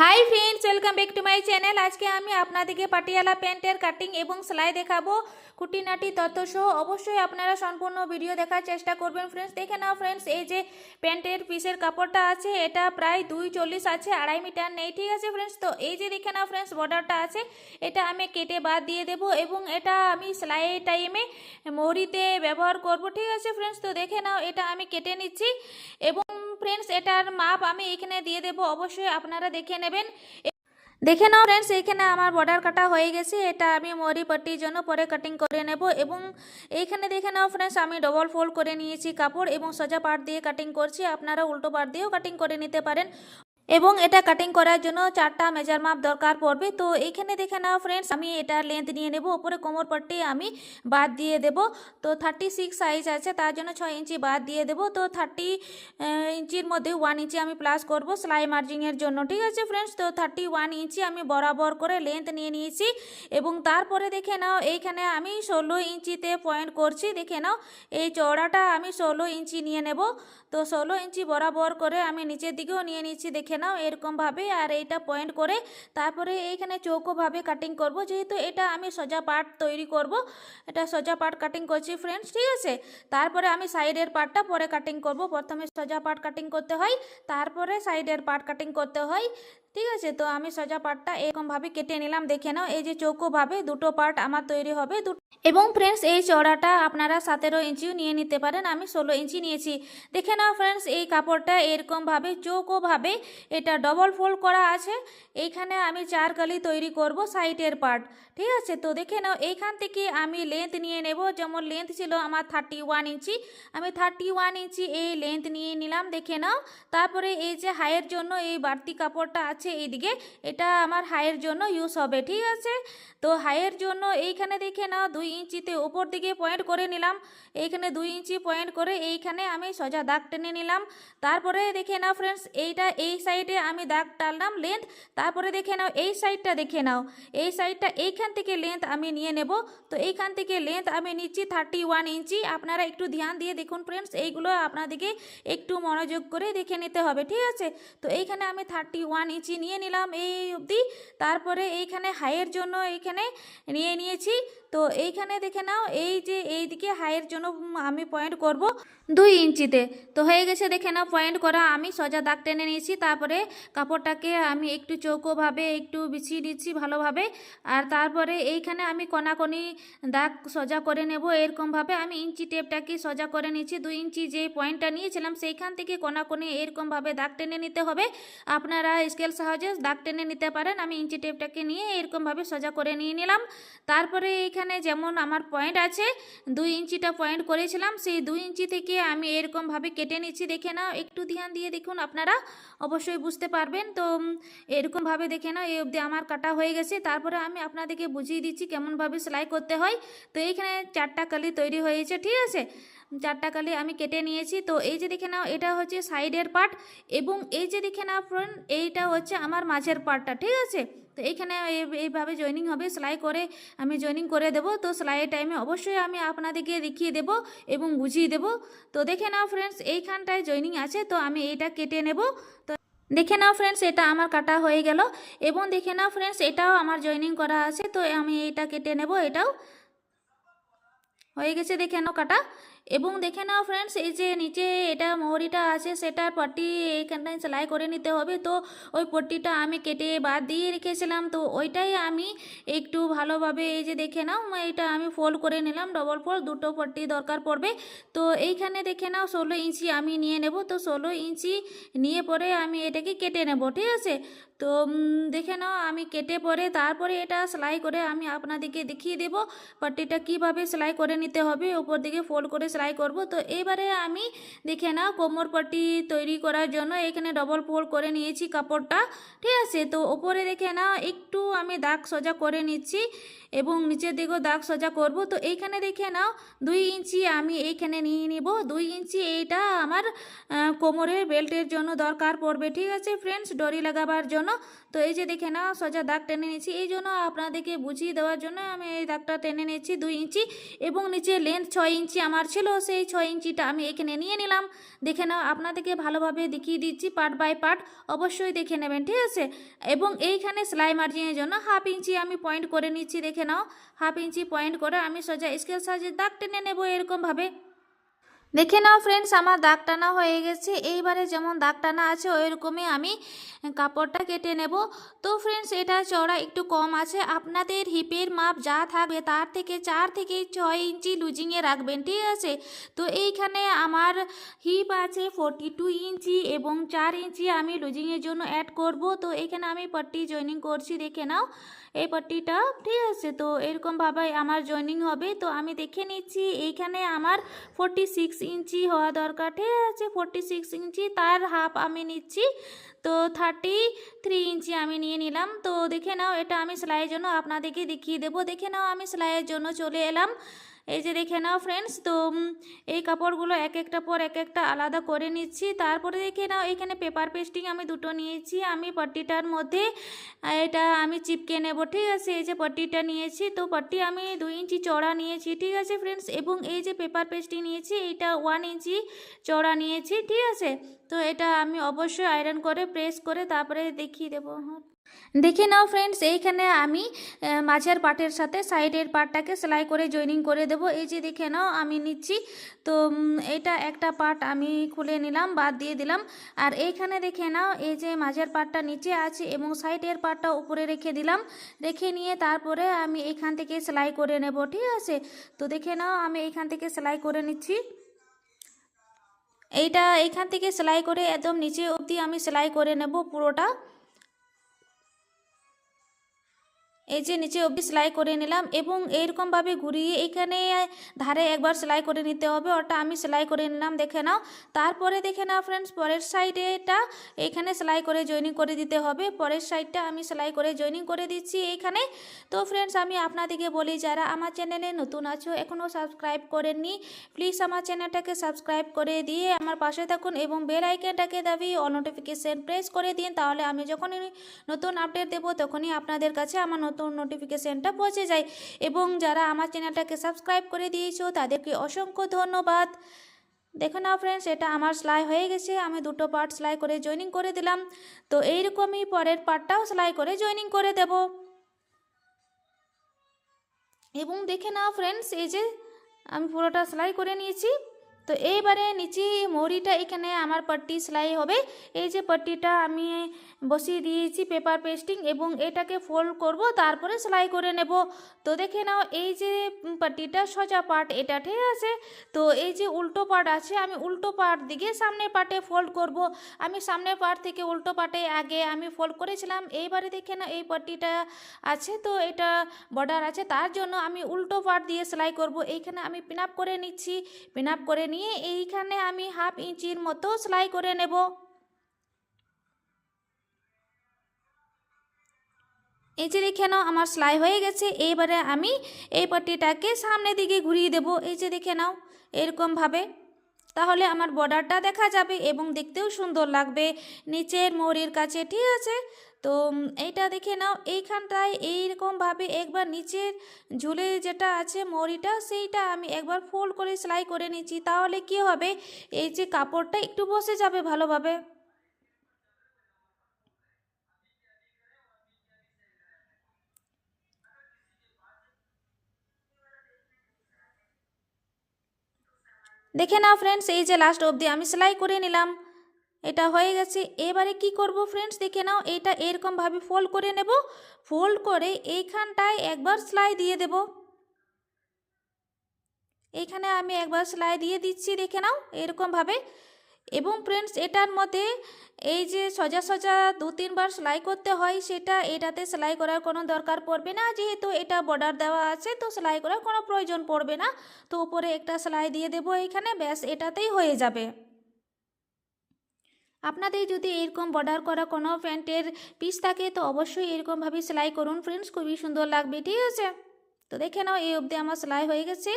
Hi friends welcome back to my channel আজকে আমি আপনাদেরকে পাটিয়ালা প্যান্টের কাটিং এবং সেলাই দেখাবো। খুঁটিনাটি তথ্য সহ অবশ্যই আপনারা সম্পূর্ণ ভিডিও দেখার চেষ্টা করবেন ফ্রেন্ডস দেখে নাও ফ্রেন্ডস এই যে প্যান্টের পিসের কাপড়টা আছে, এটা প্রায় দুই চল্লিশ আছে, আড়াই মিটার নেই, ঠিক আছে ফ্রেন্ডস তো এই যে দেখে নাও ফ্রেন্ডস বর্ডারটা আছে, এটা আমি কেটে বাদ দিয়ে দেব এবং এটা আমি সেলাই টাইমে মরিতে ব্যবহার করব, ঠিক আছে ফ্রেন্ডস তো দেখে নাও, এটা আমি কেটে নিচ্ছি এবং ফ্রেন্ডস এটার মাপ আমি এখানে দিয়ে দেব। অবশ্যই আপনারা দেখে নেবেন। দেখে নাও ফ্রেন্ডস এখানে আমার বর্ডার কাটা হয়ে গেছে। এটা আমি মরি পট্টির জন্য পরে কাটিং করে নেব এবং এইখানে দেখে নাও ফ্রেন্ডস আমি ডবল ফোল্ড করে নিয়েছি কাপড় এবং সোজা পাট দিয়ে কাটিং করছি। আপনারা উল্টো পাট দিয়েও কাটিং করে নিতে পারেন। এবং এটা কাটিং করার জন্য চারটা মেজার মাপ দরকার পড়বে। তো এইখানে দেখে নাও ফ্রেন্ডস আমি এটা লেন্থ নিয়ে নেব। উপরে কোমর পট্টি আমি বাদ দিয়ে দেব। তো থার্টি সিক্স সাইজ আছে, তার জন্য ছয় ইঞ্চি বাদ দিয়ে দেব। তো থার্টি ইঞ্চির মধ্যে ওয়ান ইঞ্চি আমি প্লাস করব সেলাই মার্জিংয়ের জন্য, ঠিক আছে ফ্রেন্ডস তো থার্টি ওয়ান ইঞ্চি আমি বরাবর করে লেন্থ নিয়ে নিয়েছি এবং তারপরে দেখে নাও, এইখানে আমি ষোলো ইঞ্চিতে পয়েন্ট করছি। দেখে নাও, এই চওড়াটা আমি ষোলো ইঞ্চি নিয়ে নেব। তো ষোলো ইঞ্চি বরাবর করে আমি নিচের দিকেও নিয়ে নিচ্ছি। দেখে নাও এরকমভাবে আর এইটা পয়েন্ট করে তারপরে এইখানে চৌকোভাবে কাটিং করব। যেহেতু এটা আমি সোজা পার্ট তৈরি করব, এটা সোজা পার্ট কাটিং করছি ফ্রেন্ডস ঠিক আছে? তারপরে আমি সাইডের পার্টটা পরে কাটিং করব। প্রথমে সোজা পার্ট কাটিং করতে হয়, তারপরে সাইডের পার্ট কাটিং করতে হয়। ঠিক আছে? তো আমি সোজা পার্টটা এরকমভাবে কেটে নিলাম। দেখে নাও, এই যে চৌকোভাবে দুটো পার্ট আমার তৈরি হবে। এবং ফ্রেন্ডস এই চড়াটা আপনারা সতেরো ইঞ্চিও নিয়ে নিতে পারেন। আমি ষোলো ইঞ্চি নিয়েছি। দেখে নাও ফ্রেন্ডস এই কাপড়টা এরকমভাবে চৌকোভাবে এটা ডবল ফোল্ড করা আছে। এইখানে আমি চার কালি তৈরি করব সাইডের পার্ট ঠিক আছে? তো দেখে নাও, এইখান থেকে আমি লেন্থ নিয়ে নেব। যেমন লেন্থ ছিল আমার থার্টি ওয়ান ইঞ্চি। আমি থার্টি ওয়ান ইঞ্চি এই লেন্থ নিয়ে নিলাম। দেখে নাও, তারপরে এই যে হাইয়ের জন্য এই বাড়তি কাপড়টা আছে এইদিকে। এটা আমার হাইয়ের জন্য ইউজ হবে, ঠিক আছে? তো হাইয়ের জন্য এইখানে দেখে নাও, দুই ইঞ্চিতে উপর দিকে পয়েন্ট করে নিলাম। এইখানে দুই ইঞ্চি পয়েন্ট করে এইখানে আমি সোজা দাগ টেনে নিলাম। তারপরে দেখে নাও ফ্রেন্ডস এইটা এই সাইডে আমি দাগ টানলাম লেন্থ তারপরে দেখে নাও, এই সাইডটা দেখে নাও। এই সাইডটা এইখান থেকে লেন্থ আমি নিয়ে নেব। তো এইখান থেকে লেন্থ আমি নিচ্ছি থার্টি ওয়ান ইঞ্চি। আপনারা একটু ধ্যান দিয়ে দেখুন ফ্রেন্ডস এইগুলো আপনাদেরকে একটু মনোযোগ করে দেখে নিতে হবে, ঠিক আছে? তো এইখানে আমি থার্টি ওয়ান ইঞ্চি নিয়ে নিলাম এই অবধি। তারপরে এইখানে হাইয়ের জন্য এইখানে নিয়ে নিয়েছি। তো এইখানে দেখে নাও, এই যে এইদিকে হাইয়ের জন্য আমি পয়েন্ট করব। দুই ইঞ্চিতে। তো হয়ে গেছে, দেখে নাও পয়েন্ট করা। আমি সোজা দাগ টেনে নিয়েছি, তারপরে কাপড়টাকে আমি একটু চৌকোভাবে একটু বিছিয়ে দিচ্ছি ভালোভাবে। আর তারপরে এইখানে আমি কোনাকোনি দাগ সোজা করে নেব। এরকমভাবে আমি ইঞ্চি টেপটাকে সোজা করে নিচ্ছি দুই ইঞ্চি যে পয়েন্টটা নিয়েছিলাম, সেইখান থেকে কোনাকোনি এরকমভাবে দাগ টেনে নিতে হবে। আপনারা স্কেল সাহায্যে দাগ টেনে নিতে পারেন। আমি ইঞ্চি টেপটাকে নিয়ে এরকমভাবে সোজা করে নিয়ে নিলাম। তারপরে এইখানে যেমন আমার পয়েন্ট আছে, দুই ইঞ্চিটা পয়েন্ট করেছিলাম। সেই দুই ইঞ্চি থেকে আমি এরকমভাবে কেটে নিচ্ছি, দেখে নাও, একটু ধ্যান দিয়ে দেখুন আপনারা, অবশ্যই বুঝতে পারবেন। তো এরকমভাবে দেখে নাও, এই অবধি আমার কাটা হয়ে গেছে। তারপরে আমি আপনাদেরকে বুঝিয়ে দিচ্ছি কেমনভাবে সেলাই করতে হয়। তো এইখানে চারটা কালি তৈরি হয়েছে, ঠিক আছে? চারটা কালি আমি কেটে নিয়েছি। তো এই যে দেখে নাও, এটা হচ্ছে সাইডের পার্ট এবং এই যে দেখে নাও ফ্রেন্ড, এইটা হচ্ছে আমার মাঝের পার্টটা, ঠিক আছে? তো এইখানে এই- এইভাবে জয়েনিং হবে, সেলাই করে আমি জয়েনিং করে দেব। তো সেলাইয়ের টাইমে অবশ্যই আমি আপনাদেরকে দেখিয়ে দেব এবং বুঝিয়ে দেব। তো দেখে নাও ফ্রেন্ডস, এইখানটায় জয়েনিং আছে, তো আমি এইটা কেটে নেব। তো দেখে নাও ফ্রেন্ডস, এটা আমার কাটা হয়ে গেল এবং দেখে নাও ফ্রেন্ডস, এটাও আমার জয়েনিং করা আছে। তো আমি এইটা কেটে নেব, এটাও হয়ে গেছে, দেখে নাও কাটা। এবং দেখে নাও ফ্রেন্ডস এই যে নিচে এটা মোহরিটা আছে সেটার পট্টি এইখানটায় সেলাই করে নিতে হবে। তো ওই পট্টিটা আমি কেটে বাদ দিয়ে রেখেছিলাম, তো ওইটাই আমি একটু ভালোভাবে এই যে দেখে নাও, এটা আমি ফোল্ড করে নিলাম ডবল ফোল্ড দুটো পট্টি দরকার পড়বে। তো এইখানে দেখে নাও, ষোলো ইঞ্চি আমি নিয়ে নেব, তো ষোলো ইঞ্চি নিয়ে পরে আমি এটাকে কেটে নেব, ঠিক আছে? তো দেখে নাও, আমি কেটে পরে তারপরে এটা সেলাই করে আমি আপনাদেরকে দেখিয়ে দেব, পট্টিটা কীভাবে সেলাই করে নিতে হবে, উপর দিকে ফোল্ড করে সেলাই করব। তো এবারে আমি দেখে নাও কোমর পট্টি তৈরি করার জন্য এখানে ডবল ফোল্ড করে নিয়েছি কাপড়টা। ঠিক আছে? তো ওপরে দেখে নাও, একটু আমি দাগ সোজা করে নিচ্ছি। এবং নিচের দিকেও দাগ সোজা করব। তো এইখানে দেখে নাও, দুই ইঞ্চি আমি এইখানে নিয়ে নিব। দুই ইঞ্চি এইটা আমার কোমরের বেল্টের জন্য দরকার পড়বে। ঠিক আছে ফ্রেন্ডস ডরি লাগাবার জন্য। তো এই যে দেখে নাও, সোজা দাগ টেনে নিচ্ছি এই জন্য আপনাদেরকে বুঝিয়ে দেওয়ার জন্য আমি এই দাগটা টেনে নিচ্ছি দুই ইঞ্চি এবং নিচে লেন্থ ছয় ইঞ্চি আমার ছিল। সেই ছয় ইঞ্চিটা আমি এখানে নিয়ে নিলাম। দেখে নাও, আপনাদেরকে ভালোভাবে দেখিয়ে দিচ্ছি পার্ট বাই পার্ট অবশ্যই দেখে নেবেন, ঠিক আছে? এবং এইখানে সেলাই মার্জিনের জন্য হাফ ইঞ্চি আমি পয়েন্ট করে নিচ্ছি। দেখে নাও হাফ ইঞ্চি পয়েন্ট করে আমি সোজা স্কেল সাহায্যে দাগ টেনে নেব এরকমভাবে। দেখে নাও ফ্রেন্ডস, আমার দাগ টানা হয়ে গেছে। এইবারে যেমন দাগ টানা আছে, ওইরকমই আমি কাপড়টা কেটে নেব। তো ফ্রেন্ডস, এটা চড়া একটু কম আছে। আপনাদের হিপের মাপ যা থাকবে, তার থেকে চার থেকে ছয় ইঞ্চি লুজিংয়ে রাখবেন, ঠিক আছে? তো এইখানে আমার হিপ আছে ফোরটি টু ইঞ্চি এবং চার ইঞ্চি আমি লুজিংয়ের জন্য অ্যাড করব। তো এখানে আমি পট্টি জয়েনিং করছি, দেখে নাও। এই পট্টিটা ঠিক আছে, তো এরকমভাবে আমার জয়নিং হবে, তো আমি দেখে নিচ্ছি, এইখানে আমার ফোরটি সিক্স ইঞ্চি হওয়া দরকার, ঠিক আছে ফোরটি সিক্স ইঞ্চি, তার হাফ আমি নিচ্ছি তো থার্টি থ্রি ইঞ্চি আমি নিয়ে নিলাম। তো দেখে নাও, এটা আমি সেলাইয়ের জন্য আপনাদেরকে দেখিয়ে দেবো। দেখে নাও, আমি সেলাইয়ের জন্য চলে এলাম। এই যে দেখে নাও ফ্রেন্ডস তো এই কাপড়গুলো এক একটা পর এক একটা আলাদা করে নিচ্ছি। তারপরে দেখে নাও, এখানে পেপার পেস্টিং আমি দুটো নিয়েছি। আমি পট্টিটার মধ্যে, এটা আমি চিপকে নেব, ঠিক আছে? এই যে পট্টিটা নিয়েছি। তো পট্টি আমি দুই ইঞ্চি চড়া নিয়েছি, ঠিক আছে ফ্রেন্ডস এবং এই যে পেপার পেস্টিং নিয়েছি এটা ওয়ান ইঞ্চি চড়া নিয়েছি, ঠিক আছে? তো এটা আমি অবশ্যই আয়রন করে প্রেস করে তারপরে দেখিয়ে দেবো হ্যাঁ। দেখে নাও ফ্রেন্ডস এইখানে আমি মাঝের পাটের সাথে সাইডের পার্টটাকে সেলাই করে জয়েনিং করে দেব। এই যে দেখে নাও, আমি নিচ্ছি। তো এটা একটা পার্ট আমি খুলে নিলাম, বাদ দিয়ে দিলাম। আর এইখানে দেখে নাও, এই যে মাঝের পার্টটা নিচে আছে এবং সাইডের পার্টটা উপরে রেখে দিলাম। রেখে নিয়ে তারপরে আমি এইখান থেকে সেলাই করে নেব, ঠিক আছে? তো দেখে নাও, আমি এইখান থেকে সেলাই করে নিচ্ছি। এইটা এইখান থেকে সেলাই করে একদম নিচে অবধি আমি সেলাই করে নেব পুরোটা। এই যে নিচে অবধি সেলাই করে নিলাম এবং এইরকমভাবে ঘুরিয়ে এখানে ধারে একবার সেলাই করে নিতে হবে। ওটা আমি সেলাই করে নিলাম, দেখে নাও। তারপরে দেখে নাও ফ্রেন্ডস পরের সাইডেটা এখানে সেলাই করে জয়েনিং করে দিতে হবে। পরের সাইডটা আমি সেলাই করে জয়েনিং করে দিচ্ছি এইখানে তো ফ্রেন্ডস আমি আপনাদেরকে বলি, যারা আমার চ্যানেলে নতুন আছো এখনও সাবস্ক্রাইব করেননি প্লিজ আমার চ্যানেলটাকে সাবস্ক্রাইব করে দিয়ে আমার পাশে থাকুন এবং বেল আইকনটাকে দাবি অল নোটিফিকেশান প্রেস করে দিন। তাহলে আমি যখনই নতুন আপডেট দেবো, তখনই আপনাদের কাছে আমার নতুন নোটিফিকেশানটা পৌঁছে যায়। এবং যারা আমার চ্যানেলটাকে সাবস্ক্রাইব করে দিয়েছ, তাদেরকে অসংখ্য ধন্যবাদ। দেখো না ফ্রেন্ডস এটা আমার সেলাই হয়ে গেছে। আমি দুটো পার্ট সেলাই করে জয়েনিং করে দিলাম। তো এইরকমই পরের পার্টটাও সেলাই করে জয়েনিং করে দেব। এবং দেখে নাও ফ্রেন্ডস এই যে আমি পুরোটা সেলাই করে নিয়েছি। তো এইবারে নিচে মৌরিটা এখানে আমার পট্টি সেলাই হবে। এই যে পট্টিটা আমি বসিয়ে দিয়েছি পেপার পেস্টিং এবং এটাকে ফোল্ড করব, তারপরে সেলাই করে নেব। তো দেখে নাও, এই যে পট্টিটা সোজা পার্ট এটা, ঠিক আছে? তো এই যে উল্টো পার্ট আছে, আমি উল্টো পার্ট দিকে সামনের পার্টে ফোল্ড করব। আমি সামনের পার্ট থেকে উল্টো পার্টে আগে আমি ফোল্ড করেছিলাম। এইবারে দেখে না এই পট্টিটা আছে, তো এটা বর্ডার আছে। তার জন্য আমি উল্টো পার্ট দিয়ে সেলাই করব। এইখানে আমি পিন আপ করে নিচ্ছি। পিন আপ করে নিয়ে এইখানে আমি হাফ ইঞ্চির মতো সেলাই করে নেব। এই দেখে নাও আমার সেলাই হয়ে গেছে, এইবারে আমি এই পট্টিটাকে সামনের দিকে ঘুরিয়ে দেব। এই যে দেখে নাও, এরকমভাবে। তাহলে আমার বর্ডারটা দেখা যাবে এবং দেখতেও সুন্দর লাগবে। নিচের মোড়ের কাছে, ঠিক আছে? তো এইটা দেখে নাও। এইখানটায় এইরকমভাবে একবার নিচের ঝুলে যেটা আছে মরিটা, সেইটা আমি একবার ফোল্ড করে সেলাই করে নিচ্ছি। তাহলে কি হবে? এই যে কাপড়টা একটু বসে যাবে ভালোভাবে। দেখে নাও ফ্রেন্ডস এই যে লাস্ট অবধি আমি সেলাই করে নিলাম। এটা হয়ে গেছে। এবারে কি করব ফ্রেন্ডস দেখে নাও, এটা এরকমভাবে ফোল্ড করে নেব। ফোল্ড করে এইখানটায় একবার সেলাই দিয়ে দেব। এইখানে আমি একবার সেলাই দিয়ে দিচ্ছি, দেখে নাও এরকমভাবে এবং ফ্রেন্ডস এটার মধ্যে এই যে সোজা সোজা দু তিনবার সেলাই করতে হয়, সেটা এটাতে সেলাই করার কোনো দরকার পড়বে না। যেহেতু এটা বর্ডার দেওয়া আছে, তো সেলাই করার কোনো প্রয়োজন পড়বে না। তো উপরে একটা সেলাই দিয়ে দেবো এখানে, ব্যাস এটাতেই হয়ে যাবে। আপনাদের যদি এরকম বর্ডার করা কোনো প্যান্টের পিস থাকে, তো অবশ্যই এরকমভাবে সেলাই করুন। ফ্রেন্ডস খুবই সুন্দর লাগবে, ঠিক আছে? তো দেখে নাও, এই অবধি আমার সেলাই হয়ে গেছে।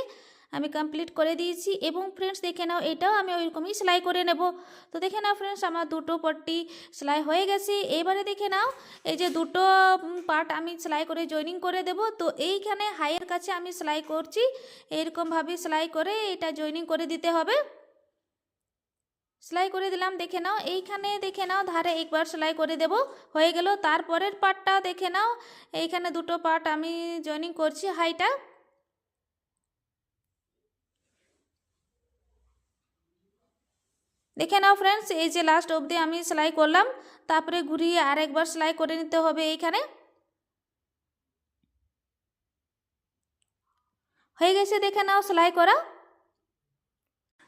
আমি কমপ্লিট করে দিয়েছি এবং ফ্রেন্ডস দেখে নাও, এটাও আমি ওইরকমই সেলাই করে নেব। তো দেখে নাও ফ্রেন্ডস আমার দুটো পট্টি সেলাই হয়ে গেছে। এবারে দেখে নাও, এই যে দুটো পার্ট আমি সেলাই করে জয়েনিং করে দেব। তো এইখানে হাইয়ের কাছে আমি সেলাই করছি। এরকমভাবে সেলাই করে এটা জয়েনিং করে দিতে হবে। সেলাই করে দিলাম, দেখে নাও। এইখানে দেখে নাও, ধারে একবার সেলাই করে দেব। হয়ে গেল, তারপরের পার্টটা দেখে নাও। এইখানে দুটো পার্ট আমি জয়েনিং করছি হাইটা দেখে নাও ফ্রেন্ডস এই যে লাস্ট অবধি আমি সেলাই করলাম। তারপরে ঘুরিয়ে আরেকবার সেলাই করে নিতে হবে এইখানে। হয়ে গেছে, দেখে নাও, সেলাই করা।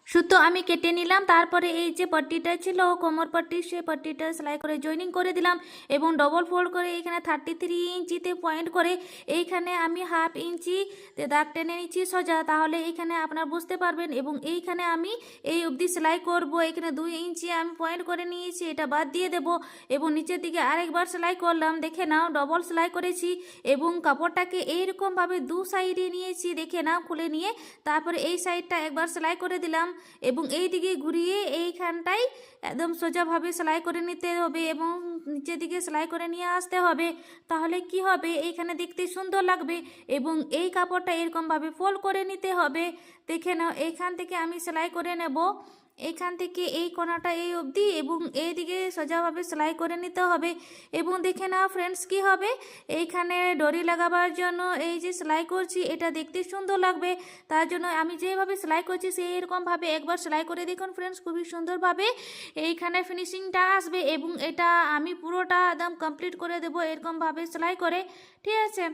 সুতো আমি কেটে নিলাম, তারপরে এই যে পট্টিটা ছিল, কোমর পট্টি সে পট্টিটা সেলাই করে জয়েনিং করে দিলাম এবং ডবল ফোল্ড করে এখানে থার্টি থ্রি ইঞ্চিতে পয়েন্ট করে এইখানে আমি হাফ ইঞ্চি দাগ টেনে নিচ্ছি সোজা। তাহলে এইখানে আপনার বুঝতে পারবেন এবং এইখানে আমি এই অবধি সেলাই করব। এখানে দুই ইঞ্চি আমি পয়েন্ট করে নিয়েছি, এটা বাদ দিয়ে দেব এবং নিচের দিকে আরেকবার সেলাই করলাম। দেখে নাও ডবল সেলাই করেছি এবং কাপড়টাকে এইরকমভাবে দু সাইডে নিয়েছি। দেখে নাও, খুলে নিয়ে তারপরে এই সাইডটা একবার সেলাই করে দিলাম। এবং এই দিকে ঘুরিয়ে এইখানটাই একদম সোজাভাবে সেলাই করে নিতে হবে এবং নিচের দিকে সেলাই করে নিয়ে আসতে হবে। তাহলে কি হবে? এইখানে দেখতে সুন্দর লাগবে এবং এই কাপড়টা এরকমভাবে ফোল্ড করে নিতে হবে। দেখে নাও, এইখান থেকে আমি সেলাই করে নেব। এইখান থেকে এই কোনাটা এই অবধি এবং এই দিকে সোজাভাবে সেলাই করে নিতে হবে। এবং দেখে নাও ফ্রেন্ডস কি হবে? এইখানে ডরি লাগাবার জন্য এই যে সেলাই করছি, এটা দেখতে সুন্দর লাগবে। তার জন্য আমি যেভাবে সেলাই করছি সেই এরকমভাবে একবার সেলাই করে দেখুন ফ্রেন্ডস খুবই সুন্দরভাবে এইখানে ফিনিশিংটা আসবে এবং এটা আমি পুরোটা একদম কমপ্লিট করে দেবো এরকমভাবে সেলাই করে। ঠিক আছে?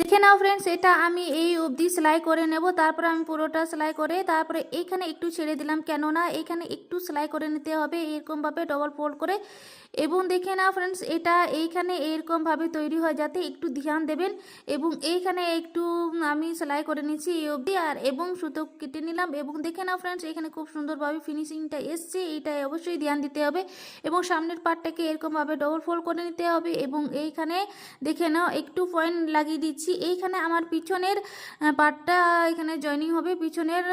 দেখে নাও ফ্রেন্ডস এটা আমি এই অবধি সেলাই করে নেব, তারপরে আমি পুরোটা সেলাই করে, তারপরে এইখানে একটু ছেড়ে দিলাম কেননা এইখানে একটু সেলাই করে নিতে হবে, এরকমভাবে ডবল ফোল্ড করে। এবং দেখে নাও ফ্রেন্ডস এটা এইখানে এরকমভাবে তৈরি হয় যাতে একটু ধ্যান দেবেন এবং এইখানে একটু আমি সেলাই করে নিচ্ছি এই অবধি, আর এবং সুতো কেটে নিলাম এবং দেখে নাও ফ্রেন্ডস এখানে খুব সুন্দরভাবে ফিনিশিংটা এসছে, এইটাই অবশ্যই ধ্যান দিতে হবে। এবং সামনের পার্টটাকে এরকমভাবে ডবল ফোল্ড করে নিতে হবে এবং এইখানে দেখে নাও, একটু পয়েন্ট লাগিয়ে দিচ্ছি। এইখানে আমার পিছনের পার্টটা এখানে জয়নিং হবে পিছনের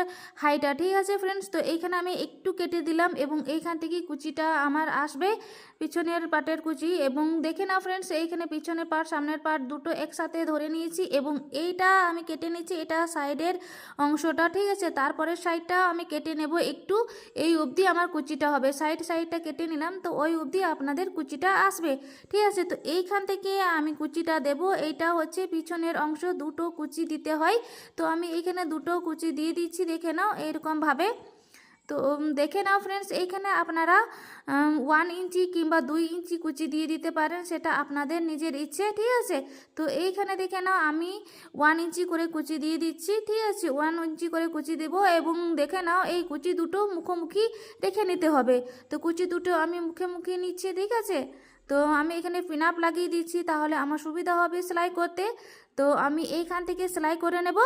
হাইটা ঠিক আছে ফ্রেন্ডস তো এইখানে আমি একটু কেটে দিলাম এবং এইখান থেকে কুচিটা আমার আসবে। পিছনের পার্টের কুচি এবং দেখে না ফ্রেন্ডস এইখানে পিছনের পার্ট সামনের পার্ট দুটো একসাথে ধরে নিয়েছি এবং এইটা আমি কেটে নিচ্ছি, এটা সাইডের অংশটা, ঠিক আছে? তারপরের সাইডটা আমি কেটে নেব একটু, এই অবধি আমার কুচিটা হবে। সাইড সাইডটা কেটে নিলাম তো ওই অবধি আপনাদের কুচিটা আসবে, ঠিক আছে? তো এইখান থেকে আমি কুচিটা দেব, এইটা হচ্ছে পিছনের অংশ, দুটো কুচি দিতে হয়। তো আমি এইখানে দুটো কুচি দিয়ে দিচ্ছি, দেখে নাও এরকমভাবে। তো দেখে নাও ফ্রেন্ডস এইখানে আপনারা ওয়ান ইঞ্চি কিংবা দুই ইঞ্চি কুচি দিয়ে দিতে পারেন, সেটা আপনাদের নিজের ইচ্ছে, ঠিক আছে? তো, এইখানে দেখে নাও, আমি ওয়ান ইঞ্চি করে কুচি দিয়ে দিচ্ছি, ঠিক আছে? ওয়ান ইঞ্চি করে কুচি দেব এবং দেখে নাও, এই কুচি দুটো মুখোমুখি রেখে নিতে হবে। তো, কুচি দুটো আমি মুখে মুখে নিচ্ছি, ঠিক আছে? তো, আমি এখানে পিনাপ লাগিয়ে দিচ্ছি, তাহলে আমার সুবিধা হবে সেলাই করতে। তো, আমি এইখান থেকে সেলাই করে নেব।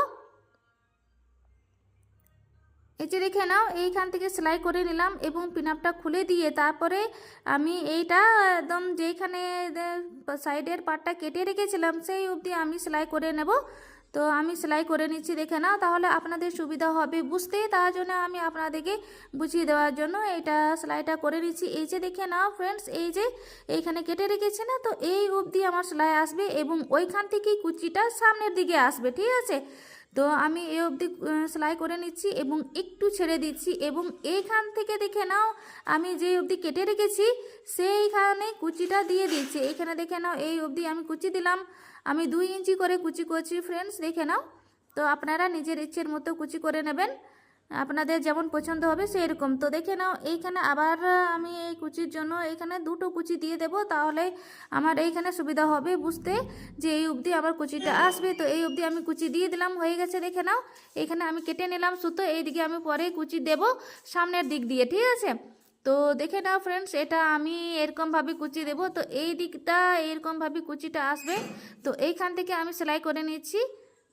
এই যে দেখে নাও, এইখান থেকে সেলাই করে নিলাম এবং পিনাপটা খুলে দিয়ে তারপরে আমি এইটা একদম যেইখানে সাইডের পার্টটা কেটে রেখেছিলাম, সেই অবধি আমি সেলাই করে নেব। তো আমি সেলাই করে নিচ্ছি, দেখে নাও, তাহলে আপনাদের সুবিধা হবে বুঝতে। তার জন্য আমি আপনাদেরকে বুঝিয়ে দেওয়ার জন্য এইটা সেলাইটা করে নিচ্ছি। এই যে দেখে নাও ফ্রেন্ডস এই যে এইখানে কেটে রেখেছি না, তো এই অবধি আমার সেলাই আসবে এবং ওইখান থেকেই কুচিটা সামনের দিকে আসবে, ঠিক আছে? তো আমি এই অবধি সেলাই করে নিচ্ছি এবং একটু ছেড়ে দিচ্ছি এবং এইখান থেকে দেখে নাও, আমি যে অবধি কেটে রেখেছি, সেইখানে কুচিটা দিয়ে দিচ্ছি। এখানে দেখে নাও, এই অবধি আমি কুচি দিলাম। আমি দুই ইঞ্চি করে কুচি করছি ফ্রেন্ডস দেখে নাও। তো আপনারা নিজের ইচ্ছের মতো কুচি করে নেবেন। আপনাদের যেমন পছন্দ হবে সেই রকম তো দেখে নাও, এইখানে আবার আমি এই কুচির জন্য এইখানে দুটো কুচি দিয়ে দেব, তাহলে আমার এইখানে সুবিধা হবে বুঝতে যে এই অবধি আমার কুচিটা আসবে। তো এই অবধি আমি কুচি দিয়ে দিলাম, হয়ে গেছে দেখে নাও। এখানে আমি কেটে নিলাম সুতো, এইদিকে আমি পরে কুচি দেব সামনের দিক দিয়ে, ঠিক আছে? তো দেখে নাও ফ্রেন্ডস এটা আমি এরকমভাবে কুচি দেব, তো এই দিকটা এরকমভাবে কুচিটা আসবে। তো এইখান থেকে আমি সেলাই করে নিচ্ছি,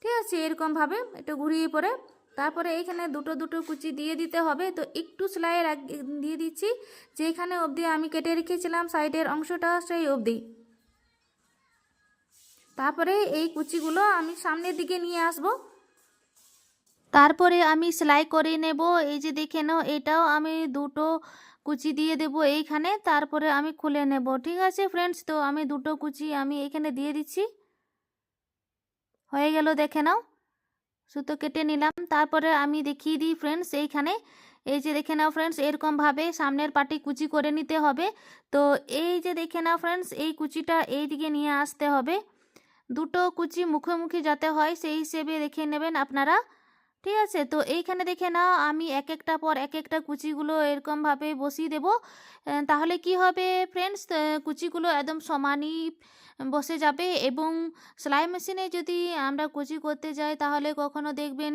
ঠিক আছে? এরকমভাবে, একটু ঘুরিয়ে পরে। তারপরে এইখানে দুটো দুটো কুচি দিয়ে দিতে হবে। তো একটু সেলাই দিয়ে দিচ্ছি। যেখানে অবধি আমি কেটে রেখেছিলাম সাইডের অংশটা, সেই অবধি। তারপরে এই কুচিগুলো আমি সামনের দিকে নিয়ে আসব। তারপরে আমি সেলাই করে নেব। এই যে দেখে নাও, এটাও আমি দুটো কুচি দিয়ে দেব এইখানে। তারপরে আমি খুলে নেব, ঠিক আছে ফ্রেন্ডস তো আমি দুটো কুচি আমি এখানে দিয়ে দিচ্ছি। হয়ে গেল, দেখে নাও। সুতো কেটে নিলাম। তারপরে আমি দেখিয়ে দিই ফ্রেন্ডস এইখানে। এই যে দেখে নাও ফ্রেন্ডস এরকমভাবে সামনের পাটি কুচি করে নিতে হবে। তো এই যে দেখে নাও ফ্রেন্ডস এই কুচিটা এই দিকে নিয়ে আসতে হবে। দুটো কুচি মুখোমুখি যাতে হয়, সেই হিসেবে দেখে নেবেন আপনারা। ঠিক আছে? তো এইখানে দেখে নাও, আমি এক একটা পর এক একটা কুচিগুলো এরকমভাবে বসিয়ে দেব। তাহলে কি হবে ফ্রেন্ডস কুচিগুলো একদম সমানই বসে যাবে এবং সেলাই মেশিনে যদি আমরা কুচি করতে যাই তাহলে কখনো দেখবেন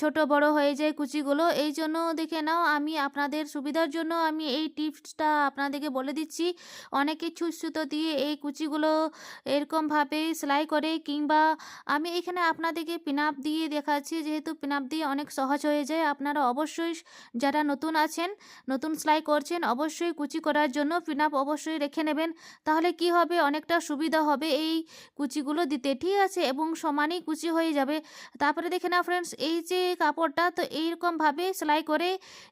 ছোট বড় হয়ে যায় কুচিগুলো। এই জন্য দেখে নাও, আমি আপনাদের সুবিধার জন্য আমি এই টিপসটা আপনাদেরকে বলে দিচ্ছি। অনেকে ছুঁচ সুতো দিয়ে এই কুচিগুলো এরকমভাবে সেলাই করে কিংবা আমি এখানে আপনাদেরকে পিনাপ দিয়ে দেখাচ্ছি, যেহেতু পিনাপ দিয়ে অনেক সহজ হয়ে যায়। আপনারা অবশ্যই যারা নতুন আছেন, নতুন সেলাই করছেন, অবশ্যই কুচি করার জন্য পিনাপ অবশ্যই রেখে নেবেন। তাহলে কি হবে? অনেকটা সুবিধা হবে এই কুচিগুলো দিতে, ঠিক আছে? এবং সমানই কুচি হয়ে যাবে। তারপরে দেখে নাও ফ্রেন্ডস এই যে কাপড়টা, তো এইরকমভাবে সেলাই করে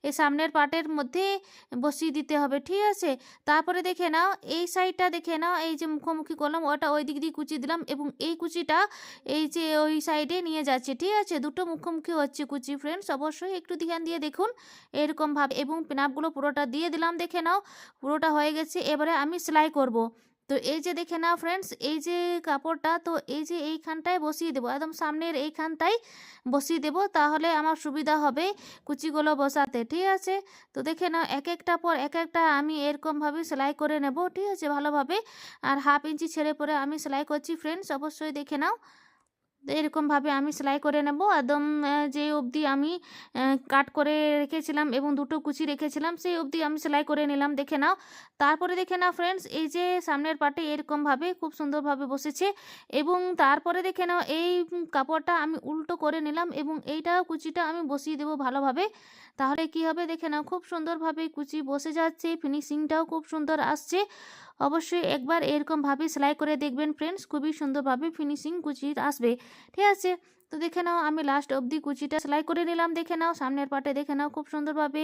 এই সামনের পার্টের মধ্যে বসিয়ে দিতে হবে, ঠিক আছে? তারপরে দেখে নাও, এই সাইডটা দেখে নাও, এই যে মুখোমুখি করলাম, ওটা ওই দিক দিয়ে কুচি দিলাম এবং এই কুচিটা এই যে ওই সাইডে নিয়ে যাচ্ছে, ঠিক আছে? দুটো মুখোমুখি হচ্ছে কুচি ফ্রেন্ডস অবশ্যই একটু ধ্যান দিয়ে দেখুন এরকমভাবে এবং পিনাপগুলো পুরোটা দিয়ে দিলাম, দেখে নাও, পুরোটা হয়ে গেছে, এবারে আমি সেলাই করব। তো এই যে দেখে নাও ফ্রেন্ডস এই যে কাপড়টা, তো এই যে এইখানটায় বসিয়ে দেবো, একদম সামনের এইখানটায় বসিয়ে দেব, তাহলে আমার সুবিধা হবে কুচিগুলো বসাতে, ঠিক আছে? তো দেখে নাও এক একটা পর এক একটা আমি এরকমভাবে সেলাই করে নেব, ঠিক আছে, ভালোভাবে। আর হাফ ইঞ্চি ছেড়ে পরে আমি সেলাই করছি ফ্রেন্ডস অবশ্যই দেখে নাও। এরকমভাবে আমি সেলাই করে নেব। একদম যে অবধি আমি কাট করে রেখেছিলাম এবং দুটো কুচি রেখেছিলাম, সেই অবধি আমি সেলাই করে নিলাম। দেখে নাও। তারপরে দেখে নাও ফ্রেন্ডস এই যে সামনের পাটে এরকমভাবে খুব সুন্দরভাবে বসেছে এবং তারপরে দেখে নাও এই কাপড়টা আমি উল্টো করে নিলাম এবং এইটাও কুচিটা আমি বসিয়ে দেবো ভালোভাবে। তাহলে কি হবে? দেখে নাও, খুব সুন্দরভাবে কুচি বসে যাচ্ছে ফিনিশিংটাও খুব সুন্দর আসছে। অবশ্যই একবার এরকমভাবে সেলাই করে দেখবেন ফ্রেন্ডস খুবই সুন্দরভাবে ফিনিশিং কুচি আসবে। ঠিক আছে? তো দেখে নাও, আমি লাস্ট অবধি কুচিটা সেলাই করে নিলাম, দেখে নাও, সামনের পাটে দেখে নাও, খুব সুন্দরভাবে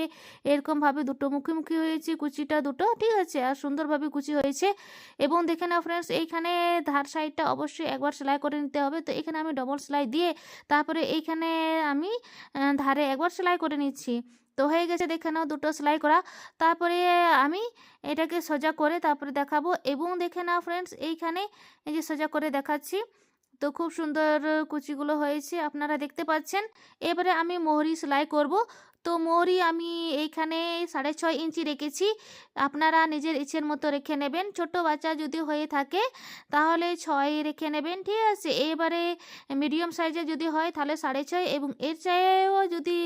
এরকমভাবে দুটো মুখোমুখি হয়েছে কুচিটা দুটো, ঠিক আছে? আর সুন্দরভাবে কুচি হয়েছে। এবং দেখে নাও ফ্রেন্ডস এইখানে ধার সাইডটা অবশ্যই একবার সেলাই করে নিতে হবে। তো এখানে আমি ডবল সেলাই দিয়ে তারপরে এইখানে আমি ধারে একবার সেলাই করে নিচ্ছি। তো হয়ে গেছে, দেখে নাও, দুটো সেলাই করা। তারপরে আমি এটাকে সোজা করে তারপরে দেখাবো। এবং দেখে নাও ফ্রেন্ডস এইখানে এই যে সোজা করে দেখাচ্ছি তো খুব সুন্দর কুচিগুলো হয়েছে, আপনারা দেখতে পাচ্ছেন। এবারে আমি মোহরি সেলাই করব। তো মোহরি আমি এইখানে সাড়ে ছয় ইঞ্চি রেখেছি, আপনারা নিজের ইচ্ছের মতো রেখে নেবেন। ছোট বাচ্চা যদি হয়ে থাকে, তাহলে ছয় রেখে নেবেন, ঠিক আছে? এবারে মিডিয়াম সাইজে যদি হয়, তাহলে সাড়ে ছয় এবং এর চাইও যদি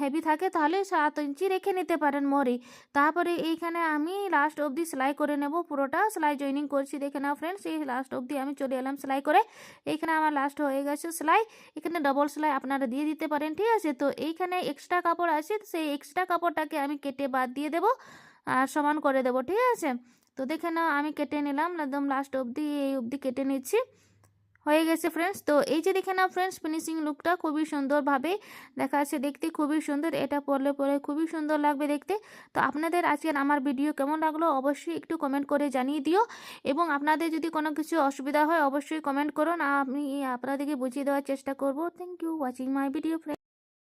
হেভি থাকে, তাহলে সাত ইঞ্চি রেখে নিতে পারেন মোহরি তারপরে এইখানে আমি লাস্ট অবধি সেলাই করে নেব, পুরোটা সেলাই জয়েনিং করছি। দেখে নাও ফ্রেন্ডস এই লাস্ট অবধি আমি চলে এলাম সেলাই করে। এইখানে আমার লাস্ট হয়ে গেছে সেলাই। এখানে ডবল সেলাই আপনারা দিয়ে দিতে পারেন, ঠিক আছে? তো এইখানে এক্সট্রা কাপড় আছে, সেই এক্সট্রা কাপড়টাকে আমি কেটে বাদ দিয়ে দেবো, আর সমান করে দেবো, ঠিক আছে? তো দেখে নাও, আমি কেটে নিলাম, একদম লাস্ট অবধি, এই অবধি কেটে নিচ্ছি। হয়ে গেছে ফ্রেন্ডস তো এই যে দেখে না ফ্রেন্ডস ফিনিশিং লুকটা খুবই সুন্দরভাবে দেখা যাচ্ছে দেখতে খুবই সুন্দর। এটা পরলে পরে খুবই সুন্দর লাগবে দেখতে। তো আপনাদের আজকের আমার ভিডিও কেমন লাগল অবশ্যই একটু কমেন্ট করে জানিয়ে দিও। এবং আপনাদের যদি কোনো কিছু অসুবিধা হয় অবশ্যই কমেন্ট করুন আমি আপনাদেরকে বুঝিয়ে দেওয়ার চেষ্টা করব। Thank you watching my video friend